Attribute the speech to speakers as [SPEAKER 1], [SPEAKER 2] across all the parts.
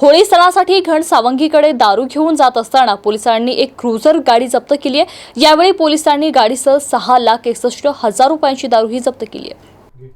[SPEAKER 1] होळी सणासाठी घनसावंगीकडे दारू घेऊन जात असताना पोलिसांनी एक क्रुझर गाडी जप्त केली आहे. यावेळी पोलिसांनी गाडीसह सहा लाख एकसष्ट हजार रुपयांची दारूही जप्त केली आहे.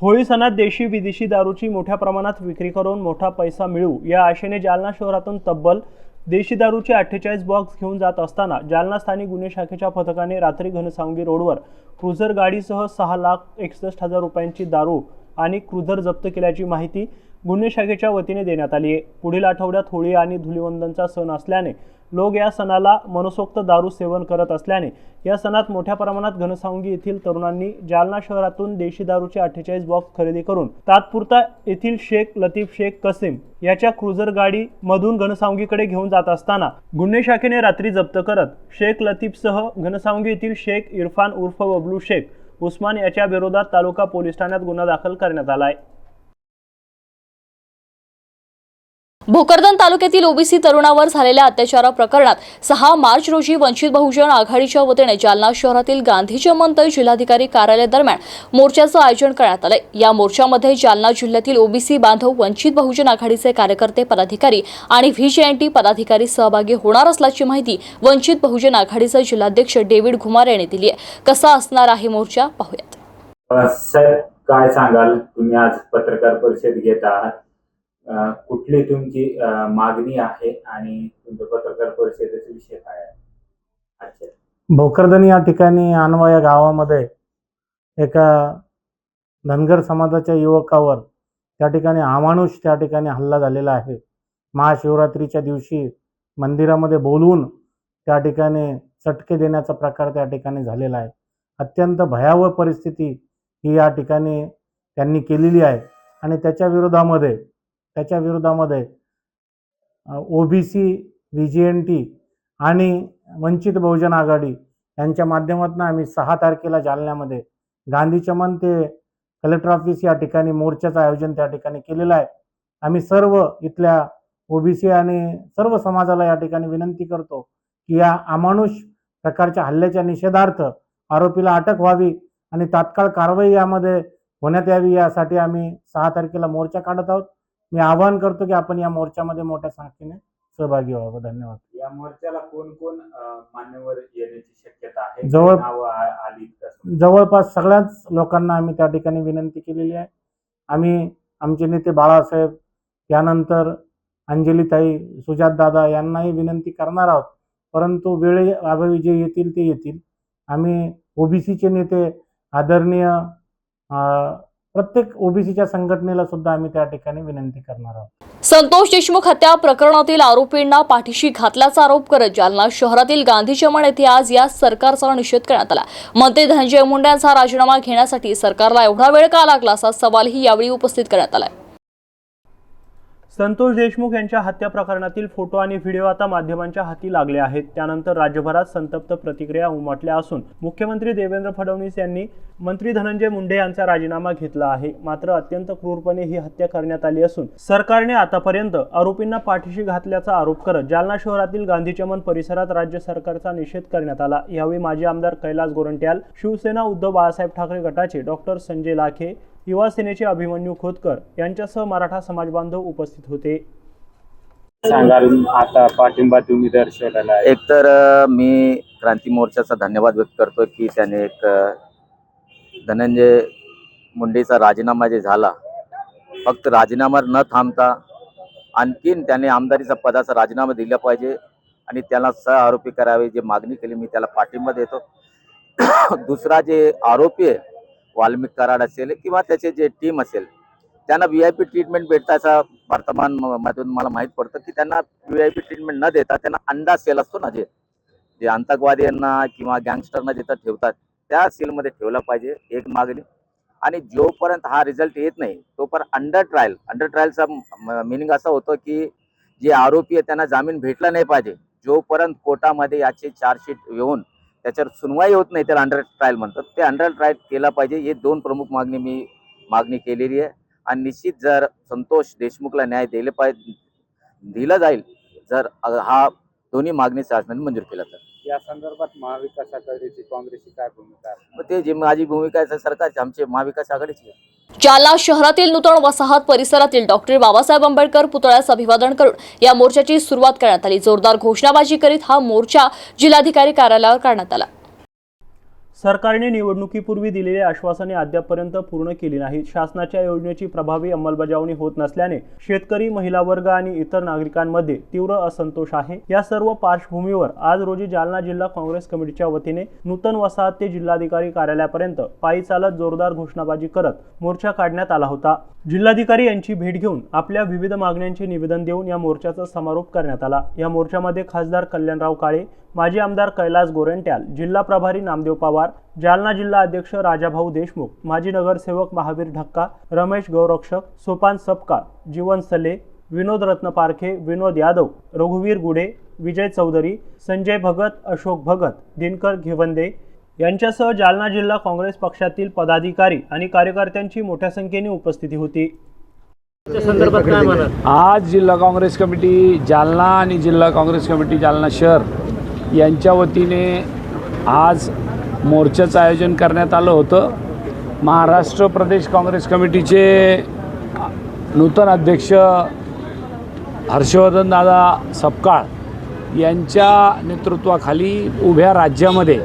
[SPEAKER 2] होळी सणात देशी विदेशी दारूची मोठ्या प्रमाणात विक्री करून मोठा पैसा मिळू या आशेने जालना शहरातून तब्बल देशी दारूचे अठ्ठेचाळीस बॉक्स घेऊन जात असताना जालना स्थानिक गुन्हे शाखेच्या पथकाने रात्री घनसावंगी रोडवर क्रुझर गाडीसह सहा लाख एकसष्ट हजार रुपयांची दारू आणि क्रुझर जप्त केल्याची माहिती गुन्हे शाखेच्या वतीने देण्यात आली आहे. पुढील आठवड्यात होळी आणि धुलिवंदनचा सण असल्याने लोक या सणाला मनसोक्त दारू सेवन करत असल्याने या सणात मोठ्या प्रमाणात घनसावंगी येथील तरुणांनी जालना शहरातून देशी दारूचे अठ्ठेचाळीस बॉक्स खरेदी करून तात्पुरता येथील शेख लतीफ शेख कसीम याच्या क्रुझर गाडी मधून घनसावंगीकडे घेऊन जात असताना गुन्हे शाखेने रात्री जप्त करत शेख लतीफसह घनसावंगी येथील शेख इरफान उर्फ बबलू शेख उस्मान याच्या विरोधात तालुका पोलीस ठाण्यात गुन्हा दाखल करण्यात आला आहे.
[SPEAKER 1] भोकरदन तालुक्यातील ओबीसी तरुणावर झालेल्या अत्याचारा प्रकरणात सहा मार्च रोजी वंचित बहुजन आघाडीच्या वतीने जालना शहरातील गांधी जयंत जिल्हाधिकारी कार्यालय दरम्यान मोर्चाचं आयोजन करण्यात आलंय. या मोर्चामध्ये जालना जिल्ह्यातील ओबीसी बांधव वंचित बहुजन आघाडीचे कार्यकर्ते पदाधिकारी आणि व्हीजेएनटी पदाधिकारी सहभागी होणार असल्याची माहिती वंचित बहुजन आघाडीचे जिल्हाध्यक्ष डेव्हिड घुमार यांनी दिली आहे. कसा असणार आहे मोर्चा? पाहूयात.
[SPEAKER 3] साहेब काय सांगाल? तुम्ही आज पत्रकार परिषद घेत आहात. कुठली तुमची मागणी आहे आणि तुमच्या पत्रकार परिषदेचा विषय काय आहे?
[SPEAKER 4] भोकरदन या ठिकाणी आणवा या गावामध्ये एका धनगर समाजाच्या युवकावर त्या ठिकाणी अमानुष त्या ठिकाणी हल्ला झालेला आहे. महाशिवरात्रीच्या दिवशी मंदिरामध्ये बोलवून त्या ठिकाणी चटके देण्याचा प्रकार त्या ठिकाणी झालेला आहे. अत्यंत भयावह परिस्थिती ही या ठिकाणी त्यांनी केलेली आहे आणि त्याच्या विरोधामध्ये त्याच्या विरोधामध्ये O B C V J N T आणि वंचित बहुजन आघाडी यांच्या माध्यमातून आम्ही सहा तारखेला जालन्यामध्ये गांधी चमन ते कलेक्टर ऑफिस या ठिकाणी मोर्चाचं आयोजन त्या ठिकाणी केलेलं आहे. आम्ही सर्व इथल्या ओबीसी आणि सर्व समाजाला या ठिकाणी विनंती करतो की या अमानुष प्रकारच्या हल्ल्याच्या निषेधार्थ आरोपीला अटक व्हावी आणि तात्काळ कारवाई यामध्ये होण्यात यावी यासाठी आम्ही सहा तारखेला मोर्चा काढत आहोत. मी आवाहन करतो की आपण या मोर्चामध्ये मोठ्या संख्येने सहभागी व्हावं. धन्यवाद.
[SPEAKER 3] या मोर्चाला कोण कोण अ, मान्यवर येण्याची शक्यता आहे?
[SPEAKER 4] जवळ-
[SPEAKER 3] नावं आ- आली का?
[SPEAKER 4] जवळपास सगळ्याच लोकांना आम्ही त्या ठिकाणी विनंती केलेली आहे. आम्ही आमचे नेते बाळासाहेब त्यानंतर अंजलीताई सुजातदादा यांनाही विनंती करणार आहोत. परंतु वेळे अभावी जे येतील ते येतील. आम्ही ओबीसीचे नेते आदरणीय अं, प्रत्येक ओबीसीच्या संघटनेला सुद्धा आम्ही त्या ठिकाणी विनंती करणार आहोत.
[SPEAKER 1] संतोष देशमुख हत्या प्रकरणातील आरोपींना पाठीशी घातल्याचा आरोप करत जालना शहरातील गांधी चमन येथे आज या सरकारचा निषेध करण्यात आला. मंत्री धनंजय मुंडे यांचा राजीनामा घेण्यासाठी सरकारला एवढा वेळ का लागला असा सवालही यावेळी उपस्थित करण्यात आला
[SPEAKER 2] संतोष देशमुख यांच्या हत्या प्रकरणातील फोटो आणि व्हिडिओ आता माध्यमांच्या हाती लागले आहेत. त्यानंतर राज्यभरात संतप्त प्रतिक्रिया उमटल्या असून मुख्यमंत्री देवेंद्र फडणवीस यांनी मंत्री धनंजय मुंडे यांचा राजीनामा घेतला आहे. मात्र अत्यंत क्रूरपणे ही हत्या करण्यात आली असून सरकारने आतापर्यंत आरोपींना पाठीशी घातल्याचा आरोप करत जालना शहरातील गांधीचमन परिसरात राज्य सरकारचा निषेध करण्यात आला. यावेळी माजी आमदार कैलास गोरंट्याल शिवसेना उद्धव बाळासाहेब ठाकरे गटाचे डॉक्टर संजय लाखे युवा सेनेचे अभिमन्यू खोतकर यांच्यासह मराठा समाज बांधव उपस्थित होते.
[SPEAKER 3] सांगाल आता पाठिंबा तुम्ही दर्शवलेला
[SPEAKER 5] एकतर मी क्रांती मोर्चाचा धन्यवाद व्यक्त करतो की त्याने एक धनंजय मुंडेचा राजीनामा जे झाला फक्त राजीनामा न थांबता आणखीन त्याने आमदारीचा पदाचा राजीनामा दिला पाहिजे आणि त्याला सह आरोपी करावे जे मागणी केली मी त्याला पाठिंबा देतो. दुसरा जे आरोपी आहे वाल्मिक कराड असेल किंवा त्याचे जे टीम असेल त्यांना व्ही आय पी ट्रीटमेंट भेटताचा वर्तमान मधून मला माहीत पडतं की त्यांना व्ही आय पी ट्रीटमेंट न देता त्यांना अंडा सेल असतो ना जे जे आतंकवाद्यांना किंवा गँगस्टरना जिथं ठेवतात त्या सेलमध्ये ठेवला पाहिजे एक मागणी. आणि जोपर्यंत हा रिझल्ट येत नाही तोपर्यंत अंडर ट्रायल अंडर ट्रायलचा मिनिंग असा होतो की जे आरोपी आहे त्यांना जामीन भेटला नाही पाहिजे. जोपर्यंत कोर्टामध्ये याचे चार्जशीट येऊन त्याच्यावर सुनवाई होत नाही त्याला अंडर ट्रायल म्हणतात. ते अंडर ट्रायल केला पाहिजे हे दोन प्रमुख मागणी मी मागणी केलेली आहे. आणि निश्चित जर संतोष देशमुखला न्याय दिले पाहिजे दिला जाईल जर हा दोन्ही मागणी शासनाने मंजूर केला तर.
[SPEAKER 3] या संदर्भात महाविकास आघाडीची काँग्रेसची काय भूमिका आहे?
[SPEAKER 5] मग ते जे माझी भूमिका आहे सरकारची आमचे महाविकास आघाडीची आहे.
[SPEAKER 1] जालना शहरातील नूतन वसाहत परिसरातील डॉक्टर बाबासाहेब आंबेडकर पुतळ्यास अभिवादन करून या मोर्चाची सुरुवात करण्यात आली. जोरदार घोषणाबाजी करीत हा मोर्चा जिल्हाधिकारी कार्यालयावर काढण्यात आला.
[SPEAKER 2] सरकारने निवडणुकीपूर्वी दिलेली आश्वासने अद्यापपर्यंत पूर्ण केली नाहीत. शासनाच्या योजनेची प्रभावी अंमलबजावणी होत नसल्याने शेतकरी महिला वर्ग आणि इतर नागरिकांमध्ये तीव्र असंतोष आहे. या सर्व पार्श्वभूमीवर आज रोजी जालना जिल्हा काँग्रेस कमिटीच्या वतीने नूतन वसाहत ते जिल्हाधिकारी कार्यालयापर्यंत पायी चालत जोरदार घोषणाबाजी करत मोर्चा काढण्यात आला होता. जिल्हाधिकारी यांची भेट घेऊन आपल्या विविध मागण्यांचे निवेदन देऊन या मोर्चाचा समारोप करण्यात आला. या मोर्चामध्ये खासदार कल्याणराव काळे माजी आमदार कैलास गोरेंट्याल जिल्हा प्रभारी नामदेव पवार जालना जिल्हा अध्यक्ष राजाभाऊ देशमुख माजी नगरसेवक महावीर ढक्का रमेश गौरक्षक सोपान सपकाळ जीवन सले विनोद रत्न पारखे विनोद यादव रघुवीर गुडे विजय चौधरी संजय भगत अशोक भगत दिनकर घेवंदे यांच्यासह जालना जिल्हा काँग्रेस पक्षातील पदाधिकारी आणि कार्यकर्त्यांची मोठ्या संख्येने उपस्थिती होती.
[SPEAKER 6] आज जिल्हा काँग्रेस कमिटी जालना आणि जिल्हा काँग्रेस कमिटी जालना शहर यांच्या वतीने आज मोर्चाचं आयोजन करण्यात आलं होतं. महाराष्ट्र प्रदेश काँग्रेस कमिटीचे नूतन अध्यक्ष हर्षवर्धन दादा सपकाळ यांच्या नेतृत्वाखाली उभ्या राज्यामध्ये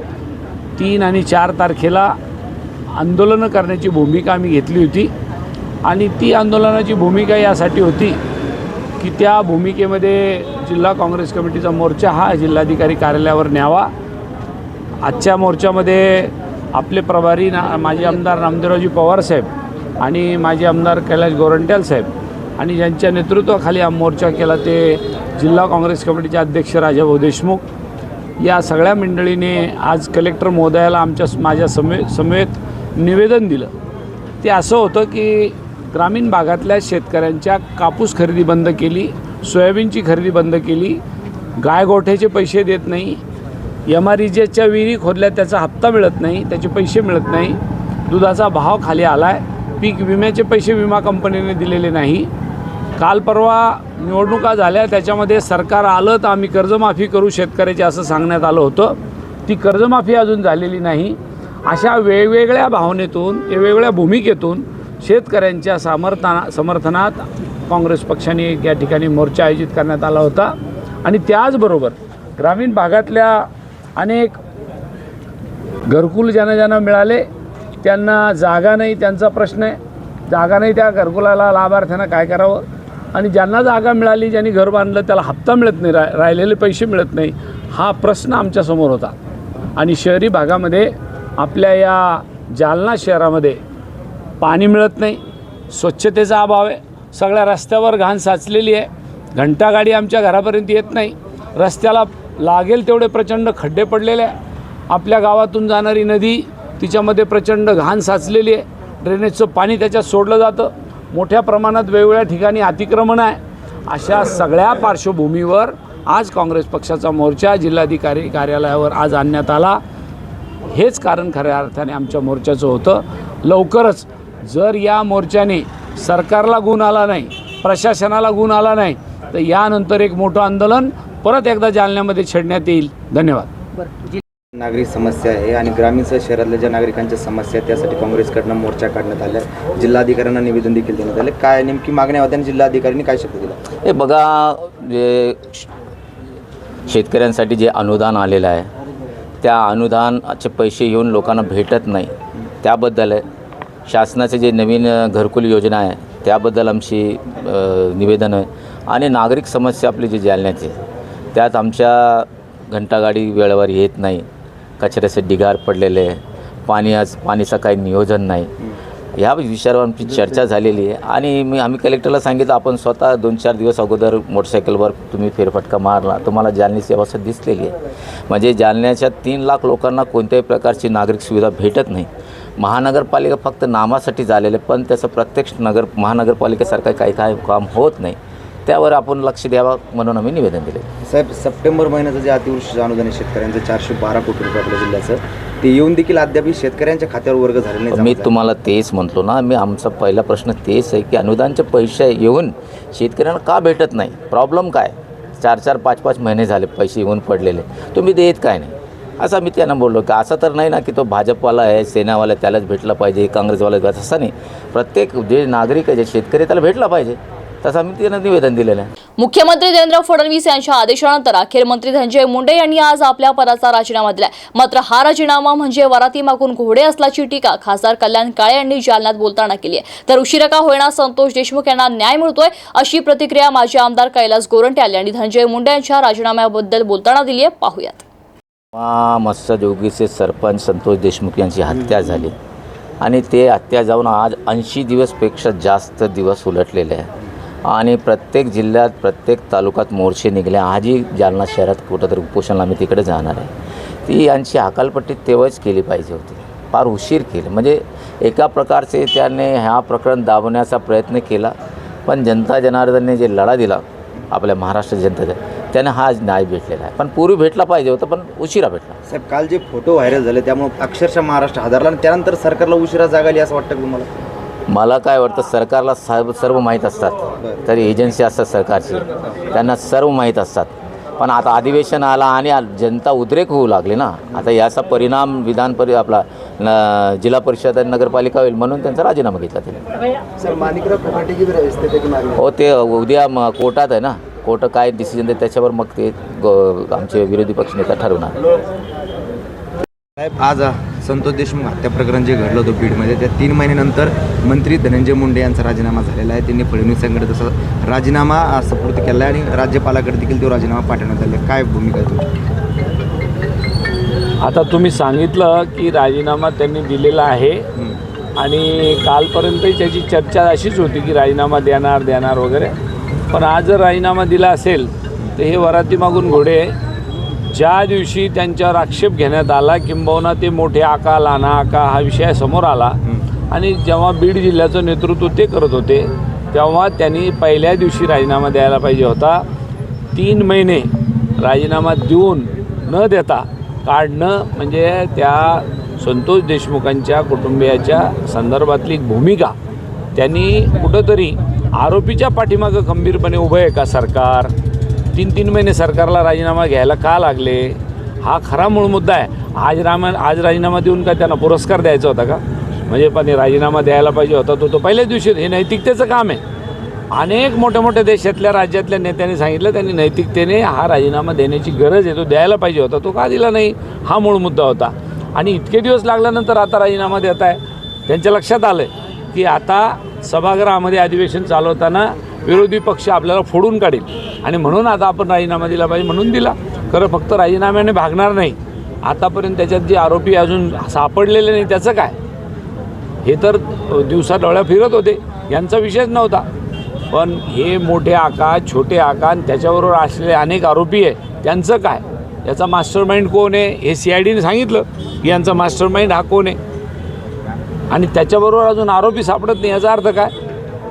[SPEAKER 6] तीन आणि चार तारखेला आंदोलनं करण्याची भूमिका आम्ही घेतली होती. आणि ती आंदोलनाची भूमिका यासाठी होती की त्या भूमिकेमध्ये जिल्हा काँग्रेस कमिटीचा मोर्चा हा जिल्हाधिकारी कार्यालयावर न्यावा. आजच्या मोर्चामध्ये आपले प्रभारी ना माजी आमदार नामदेवरावजी पवारसाहेब आणि माजी आमदार कैलाश गोरंट्याल साहेब आणि ज्यांच्या नेतृत्वाखाली हा मोर्चा केला ते जिल्हा काँग्रेस कमिटीचे अध्यक्ष राजाभाऊ देशमुख या सगळ्या मंडळीने आज कलेक्टर महोदयाला आमच्या माझ्या समे समेत निवेदन दिलं. ते असं होतं की ग्रामीण भागातल्या शेतकऱ्यांच्या कापूस खरेदी बंद केली सोयाबीनची खरेदी बंद केली गायगोठ्याचे पैसे देत नाही एम आर इजेच्या विहिरी खोदल्या त्याचा हप्ता मिळत नाही त्याचे पैसे मिळत नाही दुधाचा भाव खाली आला आहे पीक विम्याचे पैसे विमा कंपनीने दिलेले नाही काल परवा निवडणुका झाल्या त्याच्यामध्ये सरकार आलं तर आम्ही कर्जमाफी करू शेतकऱ्याची असं सांगण्यात आलं होतं. ती कर्जमाफी अजून झालेली नाही. अशा वेगवेगळ्या भावनेतून वेगवेगळ्या भूमिकेतून शेतकऱ्यांच्या समर्थना समर्थनात काँग्रेस पक्षाने या ठिकाणी मोर्चा आयोजित करण्यात आला होता. आणि त्याचबरोबर ग्रामीण भागातल्या अनेक घरकुल ज्यांना ज्यांना मिळाले त्यांना जागा नाही त्यांचा प्रश्न आहे. जागा नाही त्या घरकुलाला लाभार्थ्यांना काय करावं? आणि ज्यांना जागा मिळाली ज्यांनी घर बांधलं त्याला हप्ता मिळत नाही रा राहिलेले पैसे मिळत नाही हा प्रश्न आमच्यासमोर होता. आणि शहरी भागामध्ये आपल्या या जालना शहरामध्ये पाणी मिळत नाही स्वच्छतेचा अभाव आहे सगळ्या रस्त्यावर घाण साचलेली आहे घंटागाडी आमच्या घरापर्यंत येत नाही रस्त्याला लागेल तेवढे प्रचंड खड्डे पडलेले आहे आपल्या गावातून जाणारी नदी तिच्यामध्ये प्रचंड घाण साचलेली आहे ड्रेनेजचं पाणी त्याच्यात सोडलं जातं मोठ्या प्रमाणात वेगवेगळ्या ठिकाणी अतिक्रमण आहे. अशा सगळ्या पार्श्वभूमीवर आज काँग्रेस पक्षाचा मोर्चा जिल्हाधिकारी कार्यालयावर आज आणण्यात आला. हेच कारण खऱ्या अर्थाने आमच्या मोर्चाचं होतं. लवकरच जर या मोर्चाने सरकारला गुण आला नाही प्रशासनाला गुण आला नाही तर यानंतर एक मोठं आंदोलन परत एकदा जालन्यामध्ये छेडण्यात येईल. धन्यवाद.
[SPEAKER 7] नागरिक समस्या आहे आणि ग्रामीणसह शहरातल्या ज्या नागरिकांच्या समस्या आहेत त्यासाठी काँग्रेसकडनं मोर्चा काढण्यात आला आहे जिल्हाधिकाऱ्यांना निवेदन देखील देण्यात आले काय नेमकी मागण्या होत्या आणि जिल्हाधिकाऱ्यांनी काय शब्द दिला?
[SPEAKER 5] हे बघा जे शेतकऱ्यांसाठी जे अनुदान आलेलं आहे त्या अनुदानाचे पैसे येऊन लोकांना भेटत नाही. त्याबद्दल आहे. शासनाचे जे नवीन घरकुल योजना आहे त्याबद्दल आमची निवेदन आहे. आणि नागरिक समस्या आपली जी जालन्याची त्यात आमच्या घंटागाडी वेळेवर येत नाही. कचऱ्याचे ढिगार पडलेले आहे. पाणी आज पाणीचं काही नियोजन नाही. ह्या विषयावर आमची चर्चा झालेली आहे. आणि मी आम्ही कलेक्टरला सांगितलं आपण स्वतः दोन चार दिवस अगोदर मोटरसायकलवर तुम्ही फेरफटका मारला. तुम्हाला जालन्याची अवस्था दिसलेली आहे. म्हणजे जालन्याच्या तीन लाख लोकांना कोणत्याही प्रकारची नागरिक सुविधा भेटत नाही. महानगरपालिका फक्त नामासाठी झालेलं आहे पण त्याचं प्रत्यक्ष नगर महानगरपालिकेसारखं काही काही काम होत नाही. त्यावर आपण लक्ष द्यावं म्हणून आम्ही निवेदन दिले
[SPEAKER 7] साहेब सप्टेंबर महिन्याचं जे अतिवृष्टीचं अनुदान आहे शेतकऱ्यांचं चारशे बारा कोटी रुपये आपल्या जिल्ह्याचं ते येऊन देखील अद्याप शेतकऱ्यांच्या खात्यावर वर्ग झाले नाही
[SPEAKER 5] मी तुम्हाला तेच म्हटलो ना मी आमचा पहिला प्रश्न तेच आहे की अनुदानचे पैसे येऊन शेतकऱ्यांना का भेटत नाही? प्रॉब्लेम काय? चार चार पाच पाच महिने झाले पैसे येऊन पडलेले. तुम्ही देत काय नाही? असं मी त्यांना बोललो की असं तर नाही ना की तो भाजपवाला आहे सेनावाला त्यालाच भेटला पाहिजे काँग्रेसवाला असं नाही. प्रत्येक जे नागरिक आहे जे शेतकरी त्याला भेटला पाहिजे. तसं आम्ही त्यांना निवेदन दिलेलं आहे.
[SPEAKER 1] मुख्यमंत्री देवेंद्र फडणवीस यांच्या आदेशानंतर अखेर मंत्री धनंजय मुंडे यांनी आज आपल्या पदाचा राजीनामा दिलाय. मात्र हा राजीनामा म्हणजे वराती मागून घोडे असल्याची टीका खासदार कल्याण काळे यांनी जालन्यात बोलताना केली आहे. तर उशिरा का होईना संतोष देशमुख यांना न्याय मिळतोय अशी प्रतिक्रिया माजी आमदार कैलास गोरंट्याल यांनी धनंजय मुंडे यांच्या राजीनाम्याबद्दल बोलताना दिली आहे. पाहूयात.
[SPEAKER 5] मा मत्स्यद्योगीचे सरपंच संतोष देशमुख यांची हत्या झाली. आणि ते हत्या जाऊन आज ऐंशी दिवसपेक्षा जास्त दिवस उलटलेले आहे आणि प्रत्येक जिल्ह्यात प्रत्येक तालुक्यात मोर्चे निघले. आजही जालना शहरात कुठंतरी उपोषण आम्ही तिकडे जाणार आहे. ती यांची हकालपट्टी तेव्हाच केली पाहिजे होती. फार उशीर केली. म्हणजे एका प्रकारचे त्याने ह्या प्रकरण दाबवण्याचा प्रयत्न केला. पण जनता जनार्दनने जे लढा दिला आपल्या महाराष्ट्र जनतेचा त्याने हा आज न्याय भेटलेला आहे. पण पूर्वी भेटला पाहिजे होता पण उशिरा भेटला.
[SPEAKER 7] साहेब काल जे फोटो व्हायरल झाले त्यामुळे अक्षरशः महाराष्ट्र हादरला आणि त्यानंतर सरकारला उशिरा जाग आली असं वाटतं तुम्हाला?
[SPEAKER 5] मला काय वाटतं सरकारला सर्व सर्व माहीत असतात. तरी एजन्सी असतात सरकारची. त्यांना सर्व माहीत असतात. पण आता अधिवेशन आला आणि जनता उद्रेक होऊ लागली ना. आता याचा परिणाम विधान परि आपला न- जिल्हा परिषद आणि नगरपालिका होईल म्हणून त्यांचा राजीनामा घेतला त्याने. हो ते उद्या म कोर्टात आहे ना. कोर्ट काय डिसिजन देत त्याच्यावर मग ते आमचे विरोधी पक्षनेता ठरवणार.
[SPEAKER 7] आज संतोष देशमुख हत्या प्रकरण जे घडलं होतं बीडमध्ये त्या तीन महिन्यानंतर मंत्री धनंजय मुंडे यांचा राजीनामा झालेला आहे. त्यांनी फडणवीसांकडे तसा राजीनामा अ, सुपूर्द केला आहे आणि राज्यपालाकडे देखील तो राजीनामा पाठवण्यात आला काय भूमिका तुमची?
[SPEAKER 6] आता तुम्ही सांगितलं की राजीनामा त्यांनी दिलेला आहे. आणि कालपर्यंतही त्याची चर्चा अशीच होती की राजीनामा देणार देणार वगैरे. पण आज जर राजीनामा दिला असेल तर हे वराती मागून घोडे ज्या दिवशी त्यांच्यावर आक्षेप घेण्यात आला किंबहुना ते मोठे आका लहाना आका हा विषय समोर आला. आणि जेव्हा बीड जिल्ह्याचं नेतृत्व ते करत होते तेव्हा त्यांनी पहिल्या दिवशी राजीनामा द्यायला पाहिजे होता. तीन महिने राजीनामा देऊन न देता काढणं म्हणजे त्या संतोष देशमुखांच्या कुटुंबियाच्या संदर्भातली भूमिका. त्यांनी कुठंतरी आरोपीच्या पाठीमागं खंबीरपणे उभं आहे का सरकार? तीन तीन महिने सरकारला राजीनामा घ्यायला का लागले? हा खरा मूळ मुद्दा आहे. आज रामा आज राजीनामा देऊन का त्यांना पुरस्कार द्यायचा होता का? म्हणजे पण हे राजीनामा द्यायला पाहिजे होता तो तो पहिल्याच दिवशी हे नैतिकतेचं काम आहे. अनेक मोठ्या मोठ्या देशातल्या राज्यातल्या नेत्यांनी सांगितलं त्यांनी नैतिकतेने हा राजीनामा देण्याची गरज आहे तो द्यायला पाहिजे होता तो का दिला नाही? हा मूळ मुद्दा होता. आणि इतके दिवस लागल्यानंतर आता राजीनामा देत आहे त्यांच्या लक्षात आलं की आता सभागृहामध्ये अधिवेशन चालवताना विरोधी पक्ष आपल्याला फोडून काढेल. आणि म्हणून आता आपण राजीनामा दिला पाहिजे म्हणून दिला. खरं फक्त राजीनाम्याने भागणार नाही. आतापर्यंत त्याच्यात जे आरोपी अजून सापडलेले नाही त्याचं काय? हे तर दिवसा डोळ्या फिरत होते. यांचा विषयच नव्हता. पण हे मोठे आकार छोटे आकार त्याच्याबरोबर असलेले अनेक आरोपी आहे त्यांचं काय? याचा मास्टर माइंड कोण आहे? हे सी आय डीने सांगितलं की यांचा मास्टर माइंड हा कोण आहे? आणि त्याच्याबरोबर अजून आरोपी सापडत नाही याचा अर्थ काय?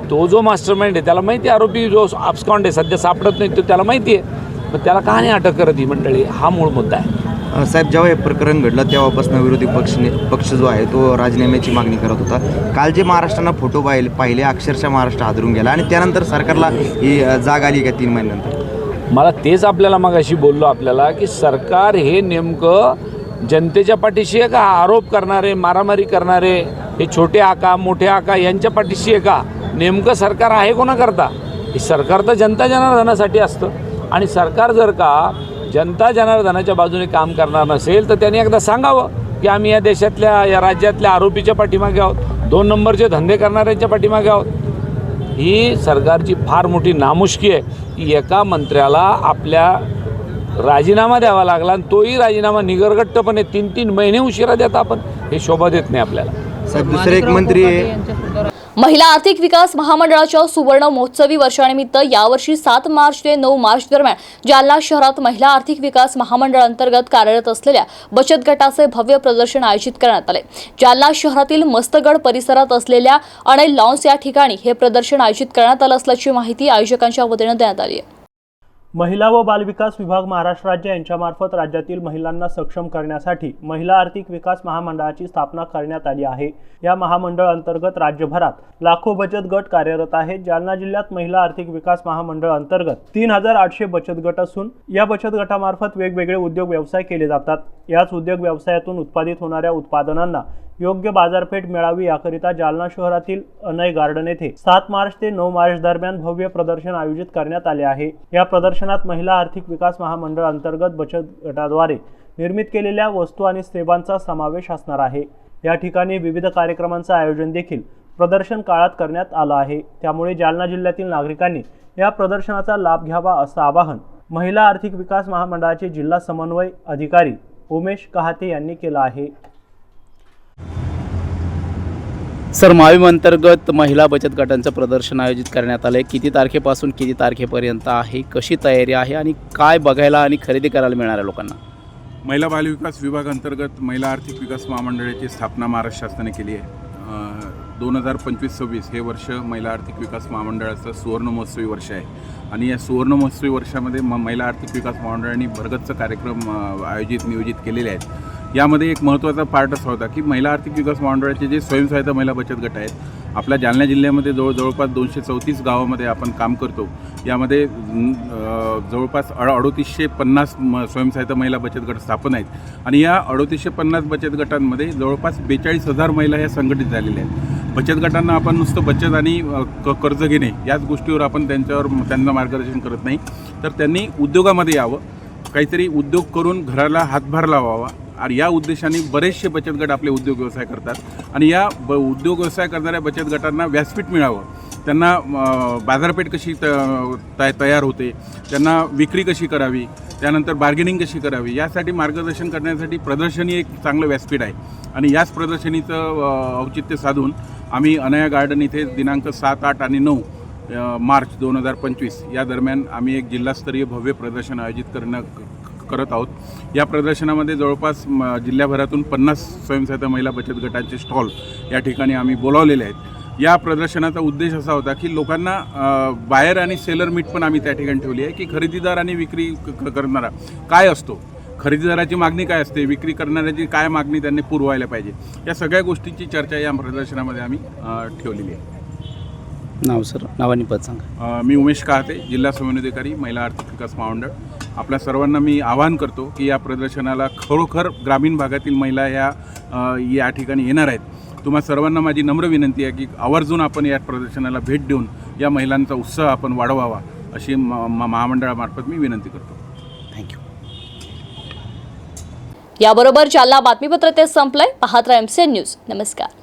[SPEAKER 6] तो जो मास्टर माइंड आहे त्याला माहिती आहे आरोपी जो अपस्कॉन्ड आहे सध्या सापडत नाही तो त्याला माहिती आहे. मग त्याला का नाही अटक करत ही मंडळी? हा मूळ मुद्दा आहे.
[SPEAKER 7] साहेब जेव्हा हे प्रकरण घडलं तेव्हापासून विरोधी पक्ष पक्ष जो आहे तो राजीनाम्याची मागणी करत होता. काल जे महाराष्ट्रानं फोटो पाहिले पाहिले अक्षरशः महाराष्ट्र हादरून गेला आणि त्यानंतर सरकारला ही जाग आली का तीन महिन्यानंतर?
[SPEAKER 6] मला तेच आपल्याला मग अशी बोललो आपल्याला की सरकार हे नेमकं जनतेच्या पाठीशी आहे का? आरोप करणारे मारामारी करणारे हे छोटे आका मोठे आका यांच्या पाठीशी आहे का? नेमकं सरकार आहे कोणाकरता? हे सरकार तर जनता जनार्दनासाठी असतं. आणि सरकार जर का जनता जनार्दनाच्या बाजूने काम करणार नसेल तर त्यांनी एकदा सांगावं की आम्ही या देशातल्या या राज्यातल्या आरोपीच्या पाठीमागे आहोत. दोन नंबरचे धंदे करणाऱ्यांच्या पाठीमागे आहोत. ही सरकारची फार मोठी नामुष्की आहे की एका मंत्र्याला आपल्या राजीनामा द्यावा लागला आणि तोही राजीनामा निगरगट्टपणे तीन तीन महिने उशिरा देता आपण. हे शोभा देत नाही आपल्याला.
[SPEAKER 7] साहेब दुसरे एक मंत्री आहे.
[SPEAKER 1] महिला आर्थिक विकास महामंडळाच्या सुवर्ण महोत्सवी वर्षानिमित्त यावर्षी सात मार्च ते नऊ मार्च दरम्यान जालना शहरात महिला आर्थिक विकास महामंडळांतर्गत कार्यरत असलेल्या बचत गटाचे भव्य प्रदर्शन आयोजित करण्यात आले. जालना शहरातील मस्तगड परिसरात असलेल्या अनेल लॉन्स या ठिकाणी हे प्रदर्शन आयोजित करण्यात आलं असल्याची माहिती आयोजकांच्या वतीनं देण्यात आली आहे.
[SPEAKER 2] महिला व बालविकास विभाग महाराष्ट्र राज्य यांच्यामार्फत राज्यातील महिलांना सक्षम करण्यासाठी महिला आर्थिक विकास महामंडळाची स्थापना करण्यात आली आहे. या महामंडळ अंतर्गत राज्यभरात लाखो बचत गट कार्यरत आहेत. जालना जिल्ह्यात महिला आर्थिक विकास महामंडळ अंतर्गत तीन हजार आठशे बचत गट असून या बचत गटामार्फत वेगवेगळे उद्योग व्यवसाय केले जातात. याच उद्योग व्यवसायातून उत्पादित होणाऱ्या उत्पादनांना योग्य बाजारपेठ मिळावी याकरिता जालना शहरातील अनय गार्डन येथे सात मार्च ते नऊ मार्च दरम्यान भव्य प्रदर्शन आयोजित करण्यात आले आहे. या प्रदर्शनात महिला आर्थिक विकास महामंडळ अंतर्गत बचत गटाद्वारे निर्मित केलेल्या वस्तू आणि सेवांचा समावेश असणार आहे. या ठिकाणी विविध कार्यक्रमांचं आयोजन देखील प्रदर्शन काळात करण्यात आलं आहे. त्यामुळे जालना जिल्ह्यातील नागरिकांनी या प्रदर्शनाचा लाभ घ्यावा असं आवाहन महिला आर्थिक विकास महामंडळाचे जिल्हा समन्वय अधिकारी उमेश कहाते यांनी केलं आहे.
[SPEAKER 8] सर माविम अंतर्गत महिला बचत गटांचं प्रदर्शन आयोजित करण्यात आलं आहे किती तारखेपासून किती तारखेपर्यंत आहे? कशी तयारी आहे? आणि काय बघायला आणि खरेदी करायला मिळणार आहे लोकांना?
[SPEAKER 9] महिला बालविकास विभाग अंतर्गत महिला आर्थिक विकास महामंडळाची स्थापना महाराष्ट्र शासनाने केली आहे. दोन हजार पंचवीस सव्वीस हे वर्ष महिला आर्थिक विकास महामंडळाचं सुवर्ण महोत्सवी वर्ष आहे. आणि या सुवर्ण महोत्सवी वर्षामध्ये म महिला आर्थिक विकास महामंडळाने भरगतचं कार्यक्रम आयोजित नियोजित केलेले आहेत. यामध्ये एक महत्त्वाचा पार्ट असा होता की महिला आर्थिक विकास महामंडळाचे जे स्वयंसहायता महिला बचत गट आहेत आपल्या जालना जिल्ह्यामध्ये जवळ जवळपास दोनशे चौतीस गावामध्ये आपण काम करतो. यामध्ये अ, जवळपास अड अडोतीसशे पन्नास म स्वयंसहायता महिला बचत गट स्थापन आहेत. आणि या अडोतीसशे पन्नास बचत गटांमध्ये जवळपास बेचाळीस हजार महिला ह्या संघटित झालेल्या आहेत. बचत गटांना आपण नुसतं बचत आणि क कर्ज घेणे याच गोष्टीवर आपण त्यांच्यावर त्यांना मार्गदर्शन करत नाही. तर त्यांनी उद्योगामध्ये यावं. काहीतरी उद्योग करून घराला हातभार लावावा. आणि या उद्देशाने बरेचसे बचत गट आपले उद्योग व्यवसाय करतात. आणि या ब उद्योग व्यवसाय करणाऱ्या बचत गटांना व्यासपीठ मिळावं. त्यांना बाजारपेठ कशी त तयार होते त्यांना विक्री कशी करावी त्यानंतर बार्गेनिंग कशी करावी यासाठी मार्गदर्शन करण्यासाठी प्रदर्शन एक चांगलं व्यासपीठ आहे. आणि याच प्रदर्शनीचं औचित्य साधून आम्ही अनया गार्डन इथे दिनांक सात आठ आणि नऊ मार्च दोन हजार पंचवीस या दरम्यान आम्ही एक जिल्हास्तरीय भव्य प्रदर्शन आयोजित करणं करत आहोत. या प्रदर्शनामध्ये जवळपास म, जिल्ह्याभरातून पन्नास स्वयंसहायता महिला बचत गटांचे स्टॉल या ठिकाणी आम्ही बोलावलेले आहेत. या प्रदर्शनाचा उद्देश असा होता की लोकांना बायर आणि सेलर मीट पण आम्ही त्या ठिकाणी ठेवली आहे की खरेदीदार आणि विक्री करणारा काय असतो? खरेदीदाराची मागणी काय असते? विक्री करणाऱ्याची काय मागणी त्यांनी पुरवायला पाहिजे? या सगळ्या गोष्टींची चर्चा या प्रदर्शनामध्ये आम्ही ठेवलेली आहे.
[SPEAKER 8] नाव सर नावानी पद सांगा.
[SPEAKER 9] मी उमेश काहते जिल्हा समन्वयाधिकारी महिला आर्थिक विकास महामंडळ. आपल्या सर्वांना मी आवाहन करतो की या प्रदर्शनाला खरोखर ग्रामीण भागातील महिला ह्या या ठिकाणी येणार आहेत. तुम्हा सर्वांना माझी नम्र विनंती आहे की आवर्जून आपण या प्रदर्शनाला भेट देऊन या महिलांचा उत्साह आपण वाढवावा अशी म- म- महामंडळामार्फत मी विनंती करतो.
[SPEAKER 8] थँक्यू
[SPEAKER 1] याबरोबर जालना बातमीपत्र ते संपलंय. पाहत राहा एमसीएन न्यूज नमस्कार.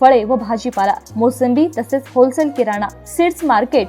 [SPEAKER 1] फळे व भाजीपाला मोसंबी तसेच होलसेल किराणा सीड्स मार्केट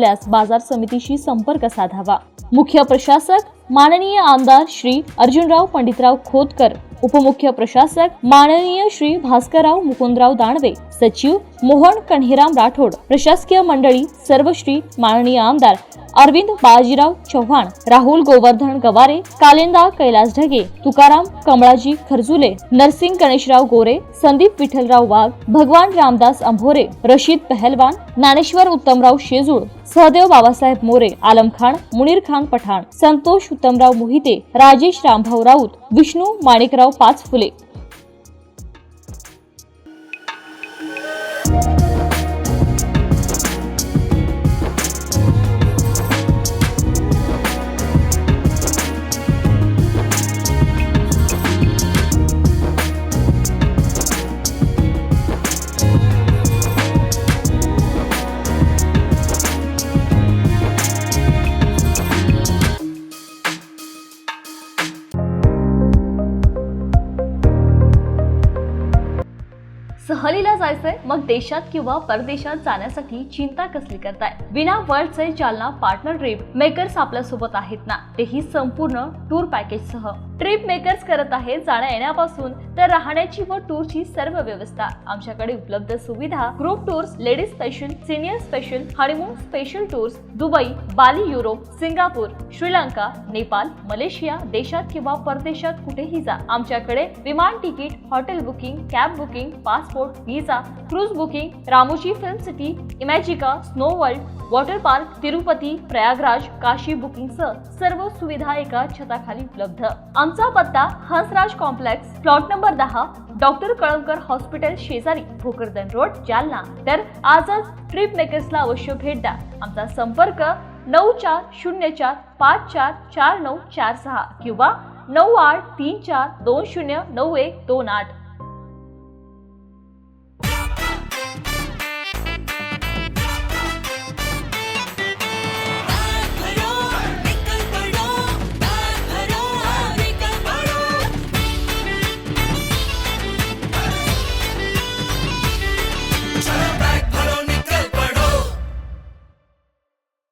[SPEAKER 1] आल्यास बाजार समितीशी संपर्क साधावा. मुख्य प्रशासक माननीय आमदार श्री अर्जुनराव पंडितराव खोतकर, उपमुख्य प्रशासक माननीय श्री भास्करराव मुकुंदराव दानवे, सचिव मोहन कन्हीराम राठोड, प्रशासकीय मंडळी सर्वश्री माननीय आमदार अरविंद बाजीराव चव्हाण, राहुल गोवर्धन गवारे, कालिंदा कैलास ढगे, तुकाराम कमळाजी खरजुले, नरसिंग गणेशराव गोरे, संदीप विठ्ठलराव वाघ, भगवान रामदास अंभोरे, रशीद पहलवान, ज्ञानेश्वर उत्तमराव शेजूळ, सहदेव बाबासाहेब मोरे, आलम खान, मुनीर खान पठाण, संतोष उत्तमराव मोहिते राजेश रामभाऊ राऊत विष्णू माणिकराव पाचफुले. जायचंय मग देशात किंवा परदेशात जाण्यासाठी चिंता कसली करताय? विना वर्ल्डचे जालना पार्टनर ट्रिप मेकर्स आपल्यासोबत आहेत ना? तेही संपूर्ण टूर पॅकेज सह. ट्रिप मेकर्स करत आहे जाण्या येण्यापासून तर राहण्याची व टूरची सर्व व्यवस्था. आमच्याकडे उपलब्ध सुविधा group tours ladies special senior special honeymoon special tours Dubai Bali Europe Singapore Sri Lanka Nepal Malaysia देशात किंवा परदेशात कुठेही जा. आमच्याकडे विमान ticket hotel booking cab booking passport visa cruise booking Ramoji film city Imagica snow world water park Tirupati Prayagraj Kashi बुकिंगसह सर्व सुविधा एका छताखाली उपलब्ध. आमचा पत्ता हंसराज कॉम्प्लेक्स प्लॉट नंबर दहा डॉक्टर कळमकर हॉस्पिटल शेजारी भोकरदन रोड जालना. तर आजच ट्रिप मेकर्सला अवश्य भेट द्या. आमचा संपर्क नऊ चार शून्य चार पाच चार चार नऊ चार सहा किंवा नऊ आठ तीन चार दोन शून्य नऊ एक दोन आठ.